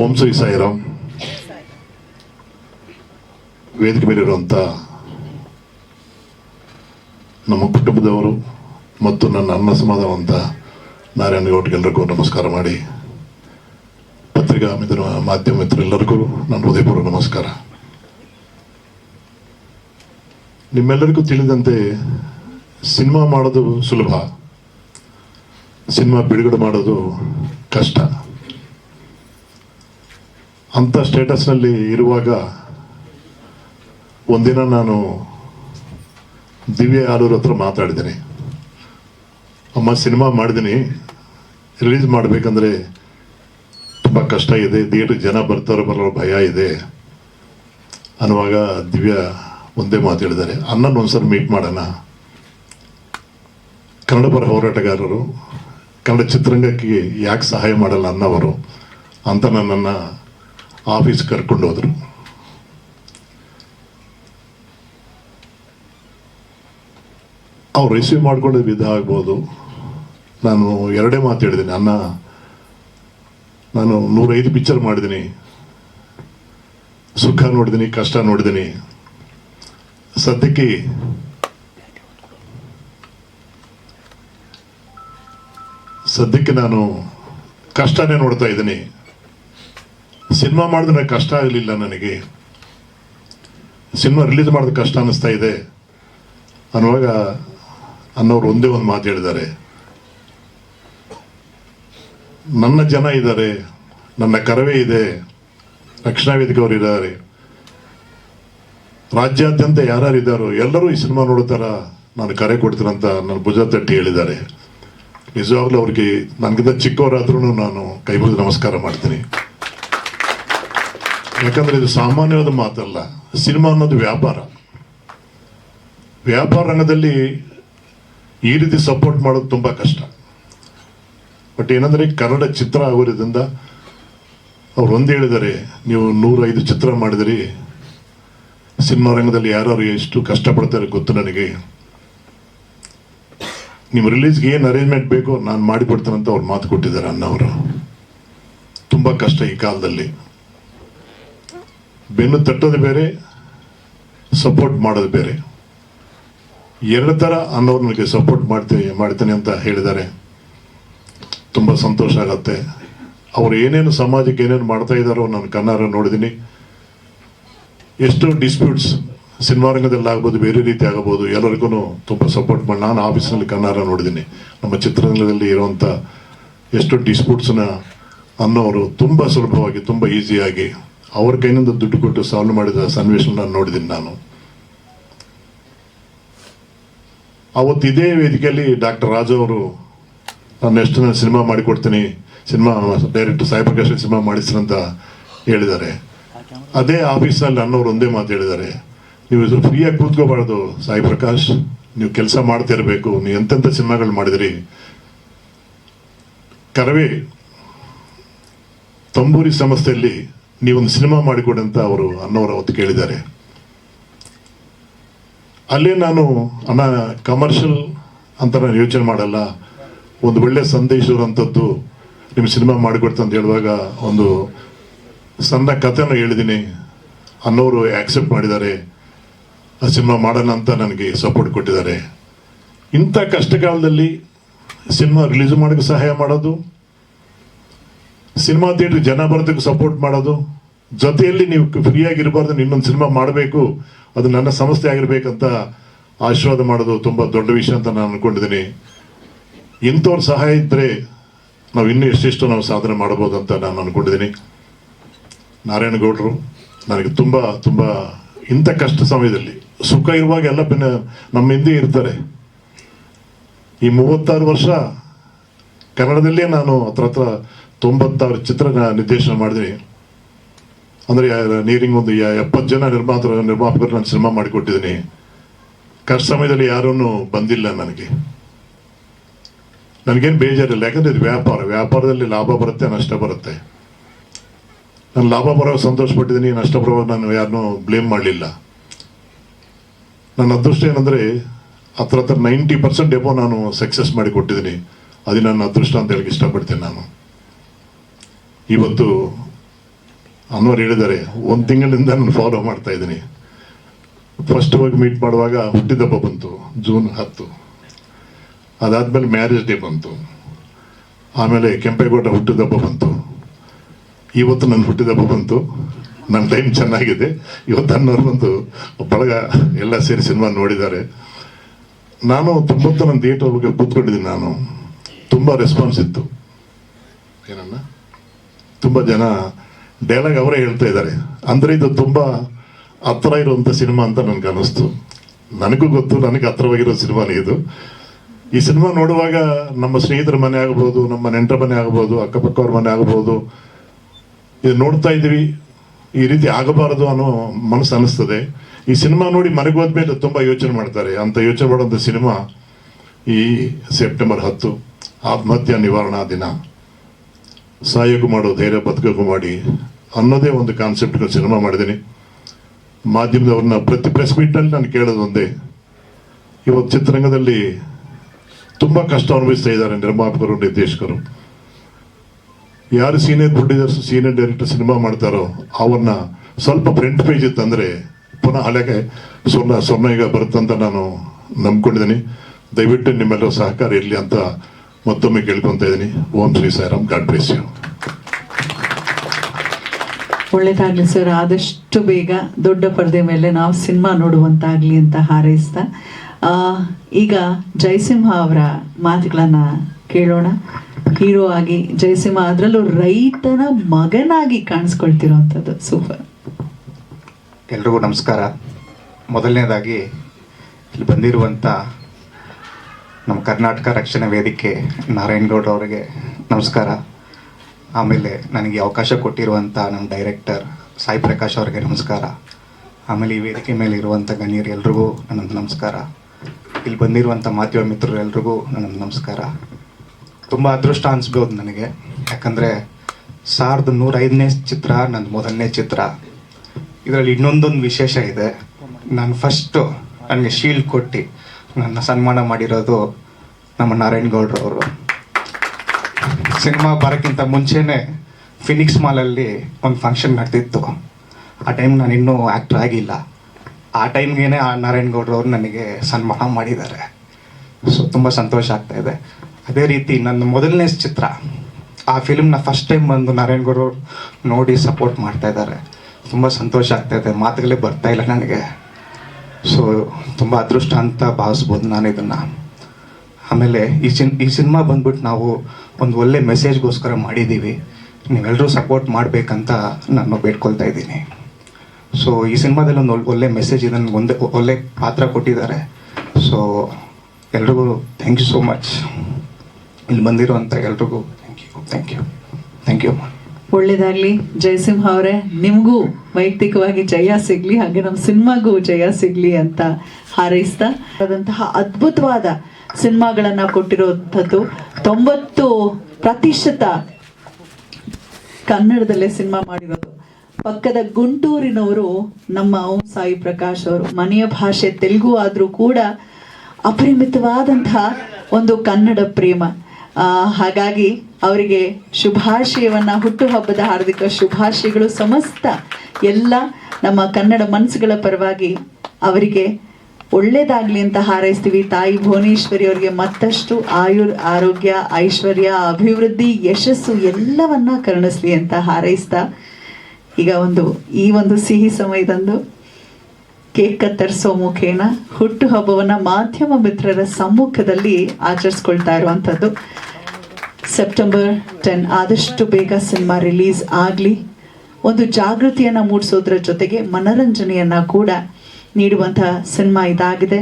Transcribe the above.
ಓಂ ಶ್ರೀ ಸಾಯಿರಾಮ್ ವೇದಿಕೆ ಮೇಲೆ ನಮ್ಮ ಕುಟುಂಬದವರು ಮತ್ತು ನನ್ನ ಅನ್ನ ಸಮಾಧಾನವಂತ ಗೌಡ್ಗೆಲ್ಲರಿಗೂ ನಮಸ್ಕಾರ ಮಾಡಿ. ಪತ್ರಿಕಾ ಮಿತ್ರ ಮಾಧ್ಯಮ ಮಿತ್ರರೆಲ್ಲರಿಗೂ ನನ್ನ ಹೃದಯಪೂರ್ವ ನಮಸ್ಕಾರ. ನಿಮ್ಮೆಲ್ಲರಿಗೂ ತಿಳಿದಂತೆ ಸಿನಿಮಾ ಮಾಡೋದು ಸುಲಭ. ಸಿನಿಮಾ ಬಿಡುಗಡೆ ಮಾಡೋದು ಕಷ್ಟ. ಅಂಥ ಸ್ಟೇಟಸ್ನಲ್ಲಿ ಇರುವಾಗ ಒಂದಿನ ನಾನು ದಿವ್ಯ ಆಲೂರ್ ಹತ್ರ ಮಾತಾಡಿದ್ದೀನಿ. ಅಮ್ಮ ಸಿನಿಮಾ ಮಾಡಿದ್ದೀನಿ. ರಿಲೀಸ್ ಮಾಡಬೇಕಂದ್ರೆ ತುಂಬ ಕಷ್ಟ ಇದೆ. ಥಿಯೇಟ್ರಿಗೆ ಜನ ಬರ್ತಾರೋ ಬರೋ ಭಯ ಇದೆ. ಅನ್ನುವಾಗ ದಿವ್ಯ ಒಂದೇ ಮಾತು ಹೇಳಿದ್ದಾರೆ. ಅಣ್ಣನ ಒಂದ್ಸಲ ಮೀಟ್ ಮಾಡೋಣ. ಕನ್ನಡ ಪರ ಹೋರಾಟಗಾರರು, ಕನ್ನಡ ಚಿತ್ರರಂಗಕ್ಕೆ ಯಾಕೆ ಸಹಾಯ ಮಾಡಲ್ಲ ಅನ್ನವರು ಅಂತ ನನ್ನನ್ನು ಆಫೀಸ್ ಕರ್ಕೊಂಡು ಹೋದರು. ಅವ್ರು ರಿಸೀವ್ ಮಾಡ್ಕೊಳ್ಳೋ ವಿಧ ಆಗ್ಬೋದು. ನಾನು ಎರಡೇ ಮಾತು ಹೇಳಿದ್ದೀನಿ. ಅನ್ನ ನಾನು ನೂರೈದು ಪಿಕ್ಚರ್ ಮಾಡಿದ್ದೀನಿ. ಸುಖ ನೋಡಿದ್ದೀನಿ, ಕಷ್ಟ ನೋಡಿದ್ದೀನಿ. ಸದ್ಯಕ್ಕೆ ಸದ್ಯಕ್ಕೆ ನಾನು ಕಷ್ಟನೇ ನೋಡ್ತಾ ಇದ್ದೀನಿ. ಸಿನಿಮಾ ಮಾಡಿದ್ರೆ ಕಷ್ಟ ಆಗಲಿಲ್ಲ ನನಗೆ. ಸಿನಿಮಾ ರಿಲೀಸ್ ಮಾಡೋದು ಕಷ್ಟ ಅನ್ನಿಸ್ತಾ ಇದೆ. ಅನ್ನುವಾಗ ಅನ್ನೋರು ಒಂದೇ ಒಂದು ಮಾತು ಹೇಳಿದ್ದಾರೆ. ನನ್ನ ಜನ ಇದ್ದಾರೆ. ನನ್ನ ಕರವೇ ಇದೆ. ರಕ್ಷಣಾ ವೇದಿಕೆ ಅವರು ಇದ್ದಾರೆ. ರಾಜ್ಯಾದ್ಯಂತ ಯಾರ್ಯಾರು ಇದ್ದಾರೋ ಎಲ್ಲರೂ ಈ ಸಿನಿಮಾ ನೋಡ್ತಾರ ನಾನು ಕರೆ ಕೊಡ್ತೀನಂತ ನನ್ನ ಭುಜ ತಟ್ಟಿ ಹೇಳಿದ್ದಾರೆ. ನಿಜವಾಗ್ಲೂ ಅವ್ರಿಗೆ ನನಗಿಂತ ಚಿಕ್ಕವರಾದ್ರೂ ನಾನು ಕೈ ಮುಗಿದು ನಮಸ್ಕಾರ ಮಾಡ್ತೀನಿ. ಯಾಕಂದ್ರೆ ಇದು ಸಾಮಾನ್ಯವಾದ ಮಾತಲ್ಲ, ಸಿನಿಮಾ ಅನ್ನೋದು ವ್ಯಾಪಾರ. ವ್ಯಾಪಾರ ರಂಗದಲ್ಲಿ ಈ ರೀತಿ ಸಪೋರ್ಟ್ ಮಾಡೋದು ತುಂಬಾ ಕಷ್ಟ. ಬಟ್ ಏನಂದ್ರೆ ಕನ್ನಡ ಚಿತ್ರ ಆಗೋದ್ರಿಂದ ಅವ್ರು ಒಂದು ಹೇಳಿದ್ದಾರೆ, ನೀವು ನೂರೈದು ಚಿತ್ರ ಮಾಡಿದಿರಿ, ಸಿನಿಮಾ ರಂಗದಲ್ಲಿ ಯಾರು ಎಷ್ಟು ಕಷ್ಟಪಡ್ತಾರೆ ಗೊತ್ತು ನನಗೆ. ನಿಮ್ಮ ರಿಲೀಸ್ಗೆ ಏನು ಅರೇಂಜ್ಮೆಂಟ್ ಬೇಕೋ ನಾನು ಮಾಡಿಕೊಡ್ತೇನೆ ಅಂತ ಅವ್ರು ಮಾತು ಕೊಟ್ಟಿದ್ದಾರೆ ಅನ್ನವರು ತುಂಬ ಕಷ್ಟ ಈ ಕಾಲದಲ್ಲಿ. ಬೆನ್ನು ತಟ್ಟೋದು ಬೇರೆ ಸಪೋರ್ಟ್ ಮಾಡೋದು ಬೇರೆ. ಎರಡು ಥರ ಅನ್ನೋರು ನನಗೆ ಸಪೋರ್ಟ್ ಮಾಡ್ತೀನಿ ಮಾಡ್ತೀನಿ ಅಂತ ಹೇಳಿದ್ದಾರೆ. ತುಂಬ ಸಂತೋಷ ಆಗತ್ತೆ. ಅವರು ಏನೇನು ಸಮಾಜಕ್ಕೆ ಏನೇನು ಮಾಡ್ತಾ ಇದ್ದಾರೋ ನಾನು ಕನ್ನಾರ ನೋಡಿದ್ದೀನಿ. ಎಷ್ಟೋ ಡಿಸ್ಪ್ಯೂಟ್ಸ್ ಸಿನಿಮಾ ರಂಗದಲ್ಲಿ ಆಗ್ಬೋದು, ಬೇರೆ ರೀತಿ ಆಗಬಹುದು ಎಲ್ಲರಿಗೂ ತುಂಬ ಸಪೋರ್ಟ್ ಮಾಡಿ ನಾನು ಆಫೀಸ್ನಲ್ಲಿ ಕನ್ನಾರ ನೋಡಿದ್ದೀನಿ. ನಮ್ಮ ಚಿತ್ರರಂಗದಲ್ಲಿ ಇರುವಂಥ ಎಷ್ಟು ಡಿಸ್ಪ್ಯೂಟ್ಸ್ನ ಅನ್ನೋರು ತುಂಬ ಸುಲಭವಾಗಿ, ತುಂಬ ಈಸಿಯಾಗಿ ಅವ್ರ ಕೈನಿಂದ ದುಡ್ಡು ಕೊಟ್ಟು ಸಾಲ್ವ್ ಮಾಡಿದ ಸನ್ನಿವೇಶ ನಾನು ನೋಡಿದ್ದೀನಿ ನಾನು. ಅವತ್ತು ಇದೇ ವೇದಿಕೆಯಲ್ಲಿ ಡಾಕ್ಟರ್ ರಾಜು ಅವರು ನಾನು ಎಷ್ಟು ನಾನು ಸಿನಿಮಾ ಮಾಡಿಕೊಡ್ತೀನಿ, cinema director Sai Prakash cinema ಅಂತ ಹೇಳಿದ್ದಾರೆ. ಅದೇ ಆಫೀಸಲ್ಲಿ ಅನ್ನೋರು ಒಂದೇ ಮಾತು ಹೇಳಿದ್ದಾರೆ. ನೀವು ಫ್ರೀಯಾಗಿ ಕೂತ್ಕೋಬಾರ್ದು ಸಾಯಿ ಪ್ರಕಾಶ್, ನೀವು ಕೆಲಸ ಮಾಡ್ತಿರ್ಬೇಕು ನೀವು ಎಂತೆಂಥ ಸಿನಿಮಾಗಳು ಮಾಡಿದಿರಿ. ಕರವೇ, ತಂಬೂರಿ ಸಂಸ್ಥೆಯಲ್ಲಿ ನೀವೊಂದು ಸಿನಿಮಾ ಮಾಡಿಕೊಡಿ ಅಂತ ಅವರು ಅನ್ನೋರು ಅವತ್ತು ಕೇಳಿದ್ದಾರೆ. ಅಲ್ಲೇ ನಾನು ಅನ್ನ ಕಮರ್ಷಿಯಲ್ ಅಂತ ನಾನು ಯೋಚನೆ ಮಾಡಲ್ಲ. ಒಂದು ಒಳ್ಳೆ ಸಂದೇಶ ಇರುವಂಥದ್ದು ನಿಮ್ಮ ಸಿನಿಮಾ ಅಂತ ಹೇಳುವಾಗ ಒಂದು ಸಣ್ಣ ಕಥೆನ ಹೇಳಿದ್ದೀನಿ. ಅನ್ನೋರು ಆಕ್ಸೆಪ್ಟ್ ಮಾಡಿದ್ದಾರೆ. ಆ ಸಿನಿಮಾ ಮಾಡೋಣ ಅಂತ ನನಗೆ ಸಪೋರ್ಟ್ ಕೊಟ್ಟಿದ್ದಾರೆ. ಇಂಥ ಕಷ್ಟಕಾಲದಲ್ಲಿ ಸಿನಿಮಾ ರಿಲೀಸ್ ಮಾಡೋಕ್ಕೆ ಸಹಾಯ ಮಾಡೋದು ಸಿನಿಮಾ ಥಿಯೇಟ್ರ್ ಜನ ಬರೋದಕ್ಕೆ ಸಪೋರ್ಟ್ ಮಾಡೋದು, ಜೊತೆಯಲ್ಲಿ ನೀವು ಫ್ರೀಯಾಗಿರಬಾರ್ದು ಇನ್ನೊಂದು ಸಿನಿಮಾ ಮಾಡಬೇಕು, ಅದು ನನ್ನ ಸಂಸ್ಥೆ ಆಗಿರ್ಬೇಕಂತ ಆಶೀರ್ವಾದ ಮಾಡೋದು ತುಂಬ ದೊಡ್ಡ ವಿಷಯ ಅಂತ ನಾನು ಅನ್ಕೊಂಡಿದ್ದೀನಿ. ಇಂಥವ್ರ ಸಹಾಯ ಇದ್ದರೆ ನಾವು ಇನ್ನೂ ಎಷ್ಟೆಷ್ಟು ನಾವು ಸಾಧನೆ ಮಾಡ್ಬೋದು ಅಂತ ನಾನು ಅನ್ಕೊಂಡಿದ್ದೀನಿ. ನಾರಾಯಣಗೌಡರು ನನಗೆ ತುಂಬ ತುಂಬ ಇಂಥ ಕಷ್ಟ ಸಮಯದಲ್ಲಿ ಸುಖ ಇರುವಾಗ ಎಲ್ಲ ಬೆನ್ನ ನಮ್ಮ ಹಿಂದೆ ಇರ್ತಾರೆ. ಈ ಮೂವತ್ತಾರು ವರ್ಷ ಕನ್ನಡದಲ್ಲೇ ನಾನು ಹತ್ರ ಹತ್ರ ತೊಂಬತ್ತಾರು ಚಿತ್ರ ನಿರ್ದೇಶನ ಮಾಡಿದ್ವಿ ಅಂದರೆ ನೀರಿಂಗ್ ಒಂದು ಎಪ್ಪತ್ತು ಜನ ನಿರ್ಮಾತರ ನಿರ್ಮಾಪಕರು ನಾನು ಸಿನಿಮಾ ಮಾಡಿಕೊಟ್ಟಿದ್ದೀನಿ. ಕಷ್ಟ ಸಮಯದಲ್ಲಿ ಯಾರೂ ಬಂದಿಲ್ಲ ನನಗೆ. ನನಗೇನು ಬೇಜಾರಿಲ್ಲ, ಯಾಕಂದ್ರೆ ಇದು ವ್ಯಾಪಾರ. ವ್ಯಾಪಾರದಲ್ಲಿ ಲಾಭ ಬರುತ್ತೆ, ನಷ್ಟ ಬರುತ್ತೆ. ನಾನು ಲಾಭ ಬರೋ ಸಂತೋಷ ಪಟ್ಟಿದ್ದೀನಿ ನಷ್ಟ ಬರೋ ನಾನು ಯಾರನ್ನೂ ಬ್ಲೇಮ್ ಮಾಡಲಿಲ್ಲ. ನನ್ನ ಅದೃಷ್ಟ ಏನಂದರೆ, ಹತ್ರ ಹತ್ರ ನೈಂಟಿ ಪರ್ಸೆಂಟ್ ಎಬೋ ನಾನು ಸಕ್ಸಸ್ ಮಾಡಿ ಕೊಟ್ಟಿದ್ದೀನಿ ಅದೇ ನನ್ನ ಅದೃಷ್ಟ ಅಂತ ಹೇಳಕ್ಕೆ ಇಷ್ಟಪಡ್ತೇನೆ ನಾನು. ಇವತ್ತು ಅನ್ವರ್ ಹೇಳಿದ್ದಾರೆ, ಒಂದು ತಿಂಗಳಿಂದ ನಾನು ಫಾಲೋ ಮಾಡ್ತಾ ಇದ್ದೀನಿ. ಫಸ್ಟ್ ಹೋಗಿ ಮೀಟ್ ಮಾಡುವಾಗ ಹುಟ್ಟಿದಬ್ಬ ಬಂತು ಜೂನ್ ಹತ್ತು. ಅದಾದ್ಮೇಲೆ ಮ್ಯಾರೇಜ್ ಡೇ ಬಂತು. ಆಮೇಲೆ ಕೆಂಪೇಗೌಡ ಹುಟ್ಟಿದಬ್ಬ ಬಂತು. ಇವತ್ತು ನನ್ನ ಹುಟ್ಟಿದಬ್ಬ ಬಂತು. ನನ್ನ ಟೈಮ್ ಚೆನ್ನಾಗಿದೆ. ಇವತ್ತು ಅನ್ನೋರು ಬಂತು ಬಳಗ ಎಲ್ಲ ಸೇರಿ ಸಿನಿಮಾ ನೋಡಿದ್ದಾರೆ. ನಾನು ತೊಂಬತ್ತು ನನ್ನ ಥಿಯೇಟರ್ ಬಗ್ಗೆ ಕೂತ್ಕೊಂಡಿದ್ದೀನಿ ನಾನು. ತುಂಬ ರೆಸ್ಪಾನ್ಸ್ ಇತ್ತು. ಏನನ್ನ ತುಂಬ ಜನ ಡೈಲಾಗ್ ಅವರೇ ಹೇಳ್ತಾ ಇದ್ದಾರೆ. ಅಂದರೆ ಇದು ತುಂಬ ಹತ್ರ ಇರುವಂಥ ಸಿನಿಮಾ ಅಂತ ನನಗೆ ಅನ್ನಿಸ್ತು ನನಗೂ ಗೊತ್ತು, ನನಗೆ ಹತ್ರವಾಗಿರೋ ಸಿನಿಮಾನೇ ಇದು. ಈ ಸಿನಿಮಾ ನೋಡುವಾಗ ನಮ್ಮ ಸ್ನೇಹಿತರ ಮನೆ ಆಗ್ಬೋದು, ನಮ್ಮ ನೆಂಟರ ಮನೆ ಆಗ್ಬೋದು ಅಕ್ಕಪಕ್ಕವ್ರ ಮನೆ ಆಗ್ಬೋದು, ಇದು ನೋಡ್ತಾ ಇದ್ದೀವಿ. ಈ ರೀತಿ ಆಗಬಾರದು ಅನ್ನೋ ಮನಸ್ಸು ಅನಿಸ್ತದೆ. ಈ ಸಿನಿಮಾ ನೋಡಿ ಮನೆಗೆ ಹೋದ್ಮೇಲೆ ತುಂಬ ಯೋಚನೆ ಮಾಡ್ತಾರೆ. ಅಂತ ಯೋಚನೆ ಮಾಡುವಂಥ ಸಿನಿಮಾ ಈ ಸೆಪ್ಟೆಂಬರ್ ಹತ್ತು, ಆತ್ಮಹತ್ಯೆ ನಿವಾರಣಾ ದಿನ. ಸಾಯೋಕು ಮಾಡೋ ಧೈರ್ಯ ಬದುಕಕ್ಕೂ ಮಾಡಿ ಅನ್ನೋದೇ ಒಂದು ಕಾನ್ಸೆಪ್ಟ್ ಸಿನಿಮಾ ಮಾಡಿದ್ದೀನಿ. ಮಾಧ್ಯಮದವ್ರನ್ನ ಪ್ರತಿ ಪ್ರೆಸ್ ಮೀಟ್ನಲ್ಲಿ ನಾನು ಕೇಳೋದು ಒಂದೇ. ಇವತ್ತು ಚಿತ್ರರಂಗದಲ್ಲಿ ತುಂಬ ಕಷ್ಟ ಅನುಭವಿಸ್ತಾ ಇದ್ದಾರೆ ನಿರ್ಮಾಪಕರು, ನಿರ್ದೇಶಕರು. ಯಾರು senior producers senior director cinema ಮಾಡ್ತಾರೋ ಅವ್ರನ್ನ ಸ್ವಲ್ಪ ಫ್ರಂಟ್ ಪೇಜ್ ತಂದರೆ ಪುನಃ ಹಳೆಗೆ ಸ್ವರ್ಣ ಸ್ವರ್ಣ ಈಗ ಬರುತ್ತಂತ ನಾನು ನಂಬ್ಕೊಂಡಿದ್ದೀನಿ. ದಯವಿಟ್ಟು ನಿಮ್ಮೆಲ್ಲರ ಸಹಕಾರ ಇರಲಿ ಅಂತ ಮತ್ತೊಮ್ಮೆ ಕೇಳ್ಕೊತಾ ಇದ್ದೀನಿ Om Shri Sairam god bless you ಒಳ್ಳೇದಾಗ್ಲಿ ಸರ್ ಆದಷ್ಟು ಬೇಗ ದೊಡ್ಡ ಪರದೆ ಮೇಲೆ ನಾವು ಸಿನಿಮಾ ನೋಡುವಂತಾಗ್ಲಿ ಅಂತ ಹಾರೈಸ್ತಾ ಆ, ಈಗ ಜಯಸಿಂಹ ಅವರ ಮಾತುಗಳನ್ನ ಕೇಳೋಣ. ಹೀರೋ ಆಗಿ ಜಯಸಿಂಹ ಅದರಲ್ಲೂ ರೈತನ ಮಗನಾಗಿ ಕಾಣಿಸ್ಕೊಳ್ತಿರೋವಂಥದ್ದು. ಸೂಪರ್. ಎಲ್ರಿಗೂ ನಮಸ್ಕಾರ. ಮೊದಲನೇದಾಗಿ ಇಲ್ಲಿ ಬಂದಿರುವಂಥ ನಮ್ಮ ಕರ್ನಾಟಕ ರಕ್ಷಣಾ ವೇದಿಕೆ ನಾರಾಯಣಗೌಡ ಅವರಿಗೆ ನಮಸ್ಕಾರ. ಆಮೇಲೆ ನನಗೆ ಅವಕಾಶ ಕೊಟ್ಟಿರುವಂಥ ನಮ್ಮ ಡೈರೆಕ್ಟರ್ ಸಾಯಿ ಪ್ರಕಾಶ್ ಅವರಿಗೆ ನಮಸ್ಕಾರ. ಆಮೇಲೆ ಈ ವೇದಿಕೆ ಮೇಲೆ ಇರುವಂಥ ಗಣ್ಯರು ಎಲ್ರಿಗೂ ನನ್ನೊಂದು ನಮಸ್ಕಾರ. ಇಲ್ಲಿ ಬಂದಿರುವಂಥ ಮಾಧ್ಯಮ ಮಿತ್ರರು ಎಲ್ರಿಗೂ ನನ್ನೊಂದು ನಮಸ್ಕಾರ. ತುಂಬ ಅದೃಷ್ಟ ಅನಿಸ್ಬೋದು ನನಗೆ. ಯಾಕಂದರೆ ಸಾವಿರದ ನೂರೈದನೇ ಚಿತ್ರ ನನ್ನ ಮೊದಲನೇ ಚಿತ್ರ. ಇದರಲ್ಲಿ ಇನ್ನೊಂದೊಂದು ವಿಶೇಷ ಇದೆ. ನಾನು ಫಸ್ಟು ನನಗೆ ಶೀಲ್ಡ್ ಕೊಟ್ಟು ನನ್ನ ಸನ್ಮಾನ ಮಾಡಿರೋದು ನಮ್ಮ ನಾರಾಯಣಗೌಡ್ರು ಅವರು. ಸಿನಿಮಾ ಬರೋಕ್ಕಿಂತ ಮುಂಚೆನೇ ಫಿನಿಕ್ಸ್ ಮಾಲಲ್ಲಿ ಒಂದು ಫಂಕ್ಷನ್ ನಡೆದಿತ್ತು. ಆ ಟೈಮ್ ನಾನು ಇನ್ನೂ ಆ್ಯಕ್ಟ್ರ್ ಆಗಿಲ್ಲ. ಆ ಟೈಮ್ಗೇನೆ ಆ ನಾರಾಯಣ್ ಅವರು ನನಗೆ ಸನ್ಮಾನ ಮಾಡಿದ್ದಾರೆ. ಸೊ ತುಂಬ ಸಂತೋಷ ಆಗ್ತಾ ಇದೆ. ಅದೇ ರೀತಿ ನನ್ನ ಮೊದಲನೇ ಚಿತ್ರ, ಆ ಫಿಲ್ಮ್ನ ಫಸ್ಟ್ ಟೈಮ್ ಬಂದು ನಾರಾಯಣ್ ಗೌಡ್ರು ನೋಡಿ ಸಪೋರ್ಟ್ ಮಾಡ್ತಾ ಇದ್ದಾರೆ. ತುಂಬ ಸಂತೋಷ ಆಗ್ತಾ ಇದೆ. ಮಾತುಗಳೇ ಬರ್ತಾ ಇಲ್ಲ ನನಗೆ. ಸೊ ತುಂಬ ಅದೃಷ್ಟ ಅಂತ ಭಾವಿಸ್ಬೋದು ನಾನು ಇದನ್ನು. ಆಮೇಲೆ ಈ ಸಿನ್, ಈ ಸಿನಿಮಾ ಬಂದ್ಬಿಟ್ಟು ನಾವು ಒಂದು ಒಳ್ಳೆ ಮೆಸೇಜ್ಗೋಸ್ಕರ ಮಾಡಿದ್ದೀವಿ ನೀವೆಲ್ಲರೂ ಸಪೋರ್ಟ್ ಮಾಡಬೇಕಂತ ನಾನು ಬೇಡ್ಕೊಳ್ತಾ ಇದ್ದೀನಿ. ಸೊ ಈ ಸಿನಿಮಾದಲ್ಲಿ ಒಂದು ಒಳ್ಳೆ ಮೆಸೇಜ್ ಇದೆ, ನನಗೆ ಒಂದೇ ಒಳ್ಳೆ ಪಾತ್ರ ಕೊಟ್ಟಿದ್ದಾರೆ. ಸೊ ಎಲ್ರಿಗೂ ಥ್ಯಾಂಕ್ ಯು ಸೋ ಮಚ್ ಇಲ್ಲಿ ಬಂದಿರುವಂಥ ಎಲ್ರಿಗೂ thank you thank you thank you ಒಳ್ಳೇದಾಗ್ಲಿ. ಜಯಸಿಂಹ ಅವರೇ, ನಿಮಗೂ ವೈಯಕ್ತಿಕವಾಗಿ ಜಯ ಸಿಗ್ಲಿ, ಹಾಗೆ ನಮ್ಮ ಸಿನಿಮಾಗೂ ಜಯ ಸಿಗ್ಲಿ ಅಂತ ಹಾರೈಸ್ತಾ ಆದಂತಹ ಅದ್ಭುತವಾದ ಸಿನಿಮಾಗಳನ್ನ ಕೊಟ್ಟಿರುವಂಥದ್ದು ತೊಂಬತ್ತು ಪ್ರತಿಶತ ಕನ್ನಡದಲ್ಲೇ ಸಿನಿಮಾ ಮಾಡಿರೋದು. ಪಕ್ಕದ ಗುಂಟೂರಿನವರು ನಮ್ಮ ಓಂ ಸಾಯಿ ಪ್ರಕಾಶ್ ಅವರು. ಮನೆಯ ಭಾಷೆ ತೆಲುಗು ಆದರೂ ಕೂಡ ಅಪರಿಮಿತವಾದಂತಹ ಒಂದು ಕನ್ನಡ ಪ್ರೇಮ. ಹಾಗಾಗಿ ಅವರಿಗೆ ಶುಭಾಶಯವನ್ನ, ಹುಟ್ಟುಹಬ್ಬದ ಹಾರ್ದಿಕ ಶುಭಾಶಯಗಳು ಸಮಸ್ತ ಎಲ್ಲ ನಮ್ಮ ಕನ್ನಡ ಮನಸ್ಸುಗಳ ಪರವಾಗಿ ಅವರಿಗೆ ಒಳ್ಳೆಯದಾಗಲಿ ಅಂತ ಹಾರೈಸ್ತೀವಿ. ತಾಯಿ ಭುವನೇಶ್ವರಿ ಅವರಿಗೆ ಮತ್ತಷ್ಟು ಆಯುರ್ ಆರೋಗ್ಯ, ಐಶ್ವರ್ಯ, ಅಭಿವೃದ್ಧಿ, ಯಶಸ್ಸು ಎಲ್ಲವನ್ನ ಕರುಣಿಸ್ಲಿ ಅಂತ ಹಾರೈಸ್ತಾ ಈಗ ಒಂದು, ಈ ಒಂದು ಸಿಹಿ ಸಮಯದಂದು ಕೇಕ್ ಕತ್ತರಿಸೋ ಮುಖೇನ ಹುಟ್ಟುಹಬ್ಬವನ್ನು ಮಾಧ್ಯಮ ಮಿತ್ರರ ಸಮ್ಮುಖದಲ್ಲಿ ಆಚರಿಸ್ಕೊಳ್ತಾ ಇರುವಂಥದ್ದು. ಸೆಪ್ಟೆಂಬರ್ ಟೆನ್ ಆದಷ್ಟು ಬೇಗ ಸಿನಿಮಾ ರಿಲೀಸ್ ಆಗಲಿ. ಒಂದು ಜಾಗೃತಿಯನ್ನು ಮೂಡಿಸೋದ್ರ ಜೊತೆಗೆ ಮನರಂಜನೆಯನ್ನು ಕೂಡ ನೀಡುವಂತಹ ಸಿನಿಮಾ ಇದಾಗಿದೆ.